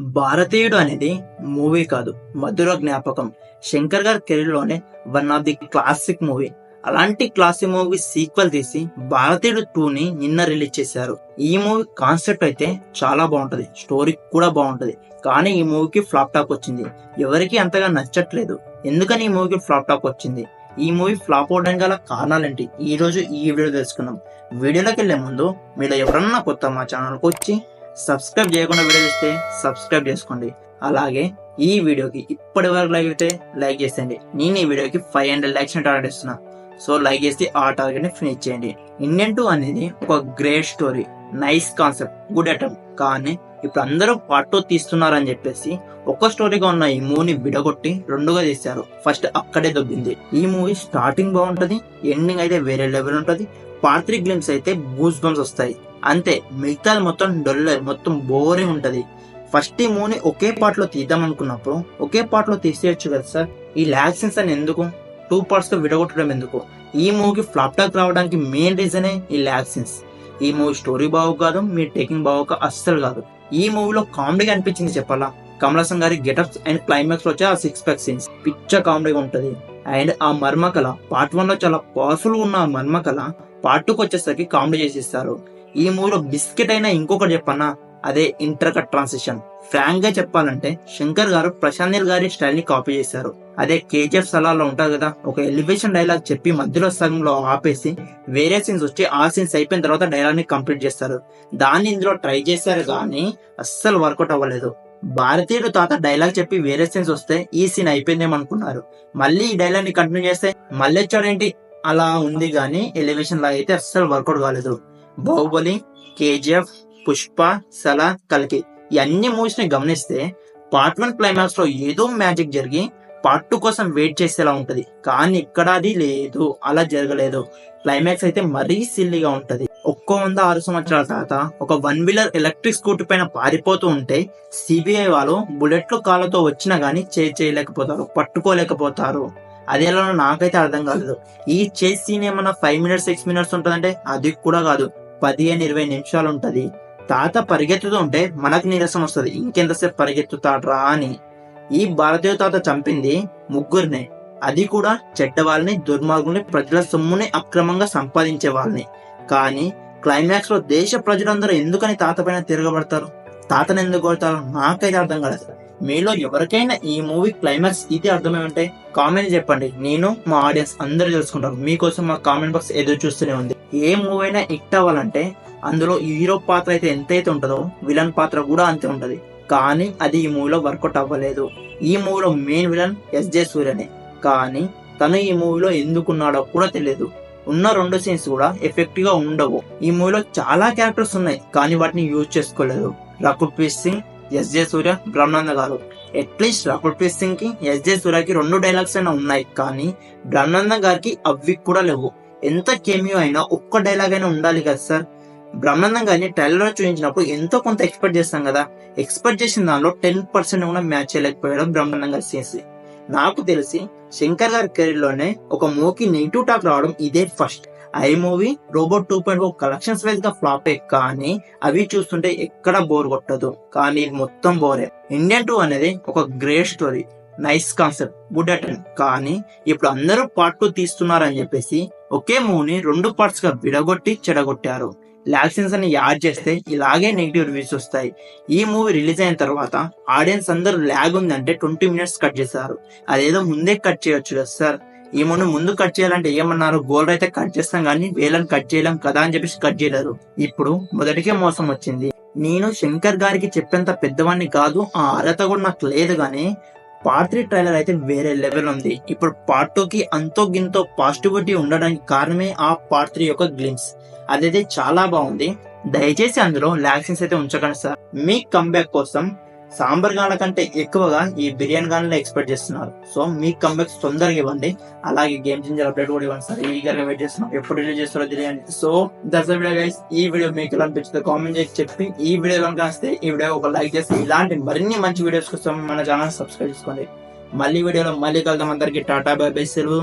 భారతీయుడు అనేది మూవీ కాదు మధుర జ్ఞాపకం. శంకర్ గారి కెరీర్లోనే one of the classic movie అలాంటి క్లాసిక్ మూవీ సీక్వెల్ తీసి భారతీయుడు టూ ని నిన్న రిలీజ్ చేశారు. ఈ మూవీ కాన్సెప్ట్ అయితే చాలా బాగుంటది స్టోరీ కూడా బాగుంటది. కానీ ఈ మూవీకి ఫ్లాప్ టాక్ వచ్చింది. ఎవరికి అంతగా నచ్చట్లేదు. ఎందుకని ఈ మూవీకి ఫ్లాప్ టాక్ వచ్చింది? ఈ మూవీ ఫ్లాప్ అవడానికి గల కారణాలేంటి? ఈ రోజు ఈ వీడియో తెలుసుకుందాం. వీడియోలోకి వెళ్ళే ముందు మీరు ఎవరన్నా కొత్త మా ఛానల్కి వచ్చి సబ్స్క్రైబ్ చేయకుండా వీడియో చూస్తే సబ్స్క్రైబ్ చేసుకోండి. అలాగే ఈ వీడియోకి ఇప్పటి వరకు లైక్ అయితే లైక్ చేసేయండి. నేను ఈ వీడియోకి ఫైవ్ హండ్రెడ్ లైక్స్ టార్గెట్ ఇస్తున్నా సో లైక్ చేసి ఆ టార్గెట్ని ఫినిష్ చేయండి. ఇండియన్ టూ అనేది ఒక great story nice concept good attempt కానీ ఇప్పుడు అందరూ పార్ట్ టూ తీస్తున్నారని చెప్పేసి ఒక స్టోరీగా ఉన్న ఈ మూవీని విడగొట్టి రెండుగా తీశారు. ఫస్ట్ అక్కడే దొబ్బింది. ఈ మూవీ స్టార్టింగ్ బాగుంటది. ఎండింగ్ అయితే వేరే లెవెల్ ఉంటది. పార్ట్ త్రీ గ్లిమ్స్ అయితే బూస్ బంప్స్ వస్తాయి. అంతే మిగతాది మొత్తం డొల్ మొత్తం బోరింగ్ ఉంటుంది. ఫస్ట్ ఈ మూవీని ఒకే పార్ట్లో తీద్దాం అనుకున్నప్పుడు ఒకే పార్ట్లో తీసేయచ్చు కదా సార్? ఈ లాక్సెన్స్ అని ఎందుకు? టూ పార్ట్స్ విడగొట్టడం ఎందుకు? ఈ మూవీకి ఫ్లాప్ టాక్ రావడానికి మెయిన్ రీజనే ఈ లాక్సెన్స్ ఈ మూవీ స్టోరీ బాగు కాదు మీ టేకింగ్ బాగోక అస్సలు కాదు. ఈ మూవీలో కామెడీగా అనిపించింది చెప్పాలా? కమలాసన్ గారి గెటప్స్ అండ్ క్లైమాక్స్లో వచ్చే ఆ సిక్స్ ప్యాక్ సీన్స్ పిచ్చ కామెడీగా ఉంటుంది. అండ్ ఆ మర్మకళ పార్ట్ వన్లో చాలా పవర్ఫుల్ ఉన్న ఆ మర్మకళ పార్ట్ టూకి వచ్చేసరికి కామెడీ చేసిస్తారు. ఈ మూవీలో బిస్కెట్ అయినా ఇంకొకటి చెప్పన్నా అదే ఇంటర్ కట్ ట్రాన్సిషన్ ఫ్రాంక్గా చెప్పాలంటే శంకర్ గారు ప్రశాంత్ నీల్ గారి స్టైల్ని కాపీ చేశారు. అదే కేజీఎఫ్ సలాలో ఉంటది కదా ఒక ఎలివేషన్ డైలాగ్ చెప్పి మధ్యలో సగంలో ఆపేసి వేరే సీన్స్ వచ్చి ఆ సీన్స్ అయిపోయిన తర్వాత డైలాగ్ని కంప్లీట్ చేస్తారు. దాన్ని ఇందులో ట్రై చేశారు కానీ అస్సలు వర్కౌట్ అవ్వలేదు. భారతీయుడు తాత డైలాగ్ చెప్పి వేరే సీన్స్ వస్తే ఈ సీన్ అయిపోయిందేమనుకున్నారు. మళ్ళీ ఈ డైలాగ్ని కంటిన్యూ చేస్తే మళ్ళీ వచ్చాడేంటి అలా ఉంది కానీ ఎలివేషన్ లాగా అయితే అస్సలు వర్కౌట్ కాలేదు. బాహుబలి కేజీఎఫ్ పుష్ప సలా కల్కి ఇవన్నీ మూవీస్ని మూవీస్ని గమనిస్తే పార్ట్ వన్ క్లైమాక్స్లో ఏదో మ్యాజిక్ జరిగి పార్ట్ టూ కోసం వెయిట్ చేసేలా ఉంటుంది. కానీ ఇక్కడ అది లేదు. అలా జరగలేదు. క్లైమాక్స్ అయితే మరీ సిల్లీగా ఉంటది. ఒక్కో వంద ఆరు సంవత్సరాల తర్వాత ఒక వన్ వీలర్ ఎలక్ట్రిక్ స్కూటర్ పైన పారిపోతూ ఉంటే సిబిఐ వాళ్ళు బుల్లెట్లు కాళ్ళతో వచ్చినా గానీ చేజ్ చేయలేకపోతారు పట్టుకోలేకపోతారు. అది ఎలా నాకైతే అర్థం కాలేదు. ఈ చేజ్ సీన్ ఏమన్నా ఫైవ్ మినిట్స్ సిక్స్ మినిట్స్ ఉంటుందంటే అది కూడా కాదు. పదిహేను ఇరవై నిమిషాలు ఉంటది తాత పరిగెత్తుతూ ఉంటే మనకు నీరసం వస్తుంది. ఇంకెంతసేపు పరిగెత్తుతాడ్రా అని. ఈ భారతీయ తాత చంపింది ముగ్గురినే. అది కూడా చెడ్డ వాళ్ళని దుర్మార్గుల్ని ప్రజల సొమ్ముని అక్రమంగా సంపాదించే వాళ్ళని. కానీ క్లైమాక్స్లో దేశ ప్రజలందరూ ఎందుకని తాత పైన తిరగబడతారు? తాతను ఎందుకు కొడతారు నాకైతే అర్థం కాలేదు. మీలో ఎవరికైనా ఈ మూవీ క్లైమాక్స్ ఇది అర్థమేమంటే కామెంట్ చెప్పండి. నేను మా ఆడియన్స్ అందరూ తెలుసుకుంటారు. మీకోసం మా కామెంట్ బాక్స్ ఎదురు చూస్తూనే ఉంది. ఏ మూవీ అయినా హిట్ అవ్వాలంటే అందులో హీరో పాత్ర అయితే ఎంతైతే ఉంటుందో విలన్ పాత్ర కూడా అంతే ఉంటుంది. కానీ అది ఈ మూవీలో వర్కౌట్ అవ్వలేదు. ఈ మూవీలో మెయిన్ విలన్ ఎస్ జే సూర్యనే కానీ తను ఈ మూవీలో ఎందుకున్నాడో కూడా తెలియదు ఉన్న రెండు సీన్స్ కూడా ఎఫెక్టివ్గా ఉండవు. ఈ మూవీలో చాలా క్యారెక్టర్స్ ఉన్నాయి కానీ వాటిని యూజ్ చేసుకోలేదు. రకుల్ ప్రీత్ సింగ్ ఎస్ జే సూర్య బ్రహ్మానంద గారు అట్లీస్ట్ రకుల్ ప్రీత్ సింగ్కి ఎస్ జే సూర్యకి రెండు డైలాగ్స్ అయినా ఉన్నాయి. కానీ బ్రహ్మానంద గారికి అవి కూడా లేవు. ఎంత కేమియో అయినా ఒక్క డైలాగ్ అయినా ఉండాలి కదా సార్ బ్రహ్మానందం గారిని ట్రైలర్ చూపించినప్పుడు ఎంతో కొంత ఎక్స్పెక్ట్ చేస్తాం కదా. ఎక్స్పెక్ట్ చేసిన దానిలో టెన్ పర్సెంట్ కూడా మ్యాచ్ చేయలేకపోయాడు బ్రహ్మానందం గారి సీన్స్ నాకు తెలిసి శంకర్ గారి కెరీర్లోనే ఒక మూవీకి నెగిటివ్ టాక్ రావడం ఇదే first I movie robot two point four collections వైజ్గా ఫ్లాప్ కానీ అవి చూస్తుంటే ఎక్కడ బోర్ కొట్టదు. కానీ ఇది మొత్తం బోరే. ఇండియన్ టూ అనేది ఒక great story. Nice concept. Good attempt కానీ ఇప్పుడు అందరూ పార్ట్ టూ తీస్తున్నారని చెప్పేసి ఒకే మూవీని రెండు పార్ట్స్గా విడగొట్టి చెడగొట్టారు. లాక్సిన్స్ అని యాడ్ చేస్తే ఇలాగే నెగిటివ్ రివ్యూస్ వస్తాయి. ఈ మూవీ రిలీజ్ అయిన తర్వాత ఆడియన్స్ అందరూ ల్యాగ్ ఉందంటే ట్వంటీ మినిట్స్ కట్ చేశారు. అదేదో ముందే కట్ చేయొచ్చు కదా సార్. ఈ ముందు కట్ చేయాలంటే ఏమన్నారు? గోల్డ్ అయితే కట్ చేస్తాం కానీ వేలను కట్ చేయలేం కదా అని చెప్పేసి కట్ చేయలేరు ఇప్పుడు మొదటికే మోసం వచ్చింది. నేను శంకర్ గారికి చెప్పేంత పెద్దవాడిని కాదు ఆ అర్హత కూడా నాకు లేదు కానీ పార్ట్ త్రీ ట్రైలర్ అయితే వేరే లెవెల్ ఉంది. ఇప్పుడు పార్ట్ టూకి అంతో గింతో పాజిటివిటీ ఉండడానికి కారణమే ఆ పార్ట్ త్రీ యొక్క గ్లిమ్స్ అదైతే చాలా బాగుంది. దయచేసి అందులో లాక్సెన్స్ అయితే ఉంచకండి సార్. మీ కంబ్యాక్ కోసం సాంబార్ గాన్ల కంటే ఎక్కువగా ఈ బిర్యానీ గాన్లు ఎక్స్పెక్ట్ చేస్తున్నారు. సో మీ కంబ్యాక్స్ తొందరగా ఇవ్వండి. అలాగే గేమ్ చేంజర్ అప్డేట్ కూడా ఇవ్వండి సార్. ఈగర్గా వెయిట్ చేస్తున్నాం. ఎప్పుడు రిలీజ్ చేస్తారో తెలియండి సో దట్స్ వీడియో గైస్ ఈ వీడియో మీకు ఎలా అనిపించిందో కామెంట్ చేసి చెప్పి ఈ వీడియో కనుక వస్తే ఈ వీడియో ఒక లైక్ చేసి ఇలాంటి మరిన్ని మంచి వీడియోస్ కోసం మన ఛానల్ సబ్స్క్రైబ్ చేసుకోండి. మళ్ళీ వీడియోలో మళ్ళీ కలుద్దాం. అందరికి టాటా బై బై సెలవు.